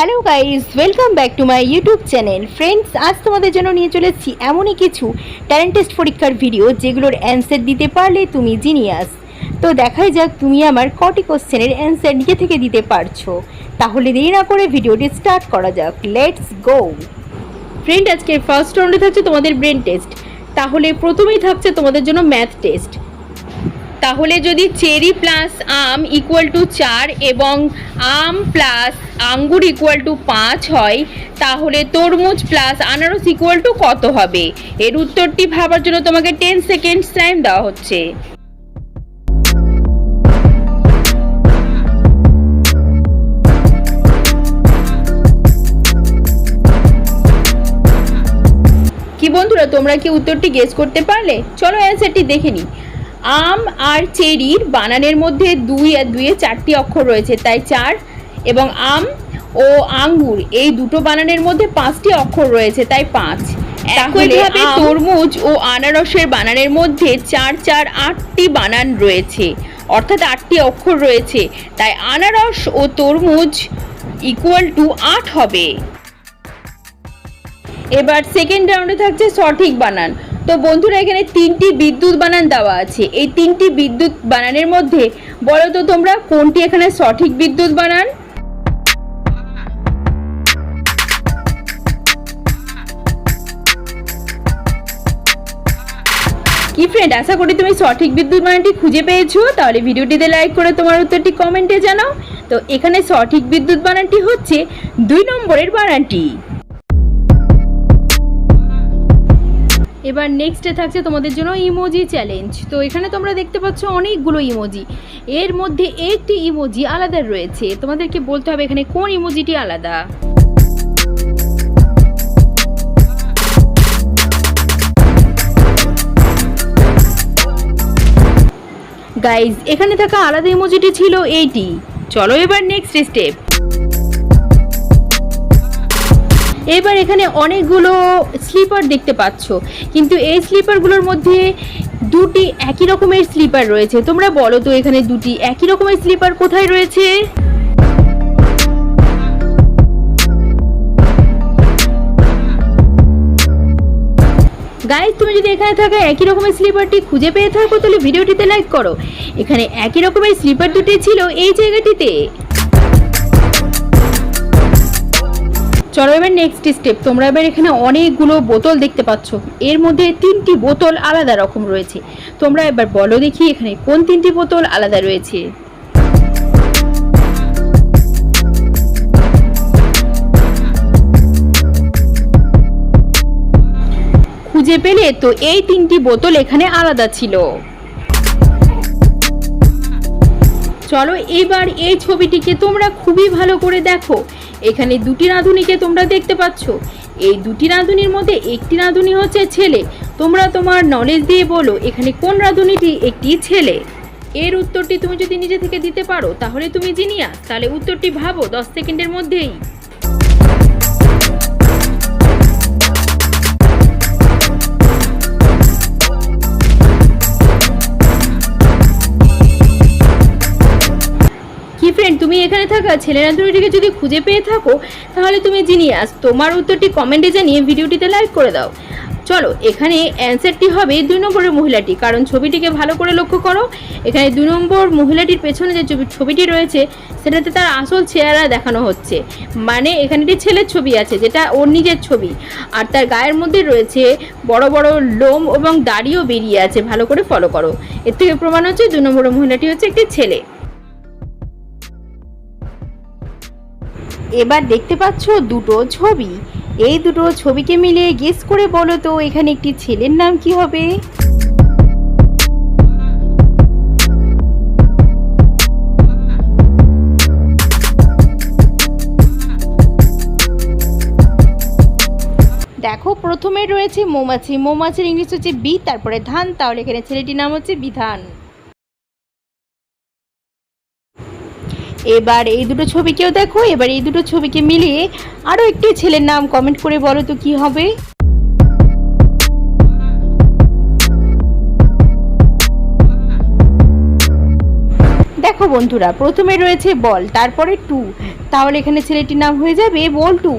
Hello guys welcome back to my YouTube channel friends আজ তোমাদের জন্য নিয়ে চলে এসেছি এমনই কিছু ট্যালেন্ট টেস্ট পরীক্ষার ভিডিও যেগুলোর অ্যান্সার দিতে পারলে তুমি জিনিয়াস তো দেখাই যাক তুমি আমার কটি কোশ্চেনের অ্যান্সার নিজে থেকে দিতে পারছ। তাহলে দেরি না করে ভিডিওটি স্টার্ট করা যাক। লেটস গো ফ্রেন্ড আজকে ফার্স্ট রাউন্ডে থাকছে তোমাদের ব্রেন টেস্ট তাহলে প্রথমেই থাকছে তোমাদের জন্য ম্যাথ টেস্ট তাহলে যদি চেরি প্লাস আম ইকুয়াল টু চার এবং আম প্লাস আঙ্গুর ইকুয়াল টু পাঁচ হয়, তাহলে তরমুজ প্লাস আনারস ইকুয়াল টু কত হবে? এর উত্তরটি ভাবার জন্য তোমাকে টেন সেকেন্ডস টাইম দেওয়া হচ্ছে। কি বন্ধুরা, তোমরা কি উত্তরটি গেস করতে পারলে? চলো অ্যান্সারটি দেখে নিই। আম আর চেরির বানানের মধ্যে দুই আর দুইয়ে চারটি অক্ষর রয়েছে, তাই চার এবং আম ও আঙ্গুর এই দুটো বানানের মধ্যে পাঁচটি অক্ষর রয়েছে তাই পাঁচ। একইভাবে তরমুজ ও আনারসের বানানের মধ্যে চার চার আটটি বানান রয়েছে। অর্থাৎ আটটি অক্ষর রয়েছে তাই আনারস ও তরমুজ ইকুয়াল টু আট হবে। এবার সেকেন্ড রাউন্ডে থাকছে সঠিক বানান। তো বন্ধুরা এখানে তিনটি বিদ্যুৎ বানান দেওয়া আছে। এই তিনটি বিদ্যুৎ বানানের মধ্যে বলো তো তোমরা কোনটি এখানে সঠিক বিদ্যুৎ বানান? কি ফ্রেন্ড আশা করি তুমি সঠিক বিদ্যুৎ বানানটি খুঁজে পেয়েছ, তাহলে ভিডিওটিতে লাইক করে তোমার উত্তরটি কমেন্টে জানাও। তো এখানে সঠিক বিদ্যুৎ বানানটি হচ্ছে দুই নম্বরের বানানটি এবার নেক্সটে থাকছে তোমাদের জন্য ইমোজি চ্যালেঞ্জ তো এখানে তোমরা দেখতে পাচ্ছ অনেকগুলো ইমোজি এর মধ্যে একটি ইমোজি আলাদা রয়েছে। তোমাদেরকে বলতে হবে এখানে কোন ইমোজিটি আলাদা। গাইজ এখানে থাকা আলাদা ইমোজিটি ছিল এইটি। চলো এবার নেক্সট স্টেপ এবার এখানে অনেকগুলো স্লিপার দেখতে পাচ্ছ। কিন্তু এই স্লিপারগুলোর মধ্যে দুটি একই রকমের স্লিপার রয়েছে। তোমরা বলো তো এখানে দুটি একই রকমের স্লিপার কোথায় রয়েছে? গাইজ তুমি যদি এখানে থাকা একই রকমের স্লিপারটি খুঁজে পেয়ে থাকো, তাহলে ভিডিওটিতে লাইক করো। এখানে একই রকমের স্লিপার দুটি ছিল এই জায়গাটিতে। চলো এবার নেক্সট স্টেপ তোমরা এবার এখানে অনেকগুলো বোতল দেখতে পাচ্ছ। এর মধ্যে তিনটি বোতল আলাদা রকম রয়েছে। তোমরা এবার বলো দেখি এখানে কোন তিনটি বোতল আলাদা রয়েছে। খুঁজে পেলে তো এই তিনটি বোতল এখানে আলাদা ছিল। চলো এবার এই ছবিটিকে তোমরা খুবই ভালো করে দেখো। এখানে দুটি রাঁধুনিকে তোমরা দেখতে পাচ্ছ। এই দুটি রাঁধুনির মধ্যে একটি রাঁধুনি হচ্ছে ছেলে। তোমরা তোমার নলেজ দিয়ে বলো, এখানে কোন রাঁধুনিটি একটি ছেলে? এর উত্তরটি তুমি যদি নিজে থেকে দিতে পারো, তাহলে তুমি জিনিয়াস। তাহলে উত্তরটি ভাবো দশ সেকেন্ডের মধ্যেই। ফ্রেন্ড তুমি এখানে থাকা ছেলে রাঁধুনিটিকে যদি খুঁজে পেয়ে থাকো, তাহলে তুমি জিনিয়াস তোমার উত্তরটি কমেন্টে জানিয়ে ভিডিওটিতে লাইক করে দাও। চলো, এখানে অ্যান্সারটি হবে দুই নম্বরের মহিলাটি। কারণ ছবিটিকে ভালো করে লক্ষ্য করো। এখানে দুই নম্বর মহিলাটির পেছনে যে ছবি- ছবিটি রয়েছে, সেটাতে তার আসল চেহারা দেখানো হচ্ছে। মানে এখানে একটি ছেলের ছবি আছে, যেটা ওর নিজের ছবি। আর তার গায়ের মধ্যে রয়েছে বড় বড় লোম এবং দাড়িও বেরিয়ে আছে, ভালো করে ফলো করো। এর থেকে প্রমাণ হচ্ছে দুই নম্বরের মহিলাটি হচ্ছে একটি ছেলে। এবার দেখতে পাচ্ছ দুটো ছবি। এই দুটো ছবিকে মিলিয়ে গেস করে বলো তো, এখানে একটি ছেলের নাম কি হবে? দেখো, প্রথমে রয়েছে মৌমাছি। মৌমাছির ইংলিশ হচ্ছে বি, তারপরে ধান। তাহলে এখানে ছেলেটির নাম হচ্ছে বিধান। এবার এই দুটো ছবিকেও দেখো, এবার এই দুটো ছবিকে মিলিয়ে আরও একটি ছেলের নাম কমেন্ট করে বলো তো কি হবে? দেখো বন্ধুরা, প্রথমে রয়েছে বল, তারপরে টু। তাহলে এখানে ছেলেটির নাম হয়ে যাবে বল্টু।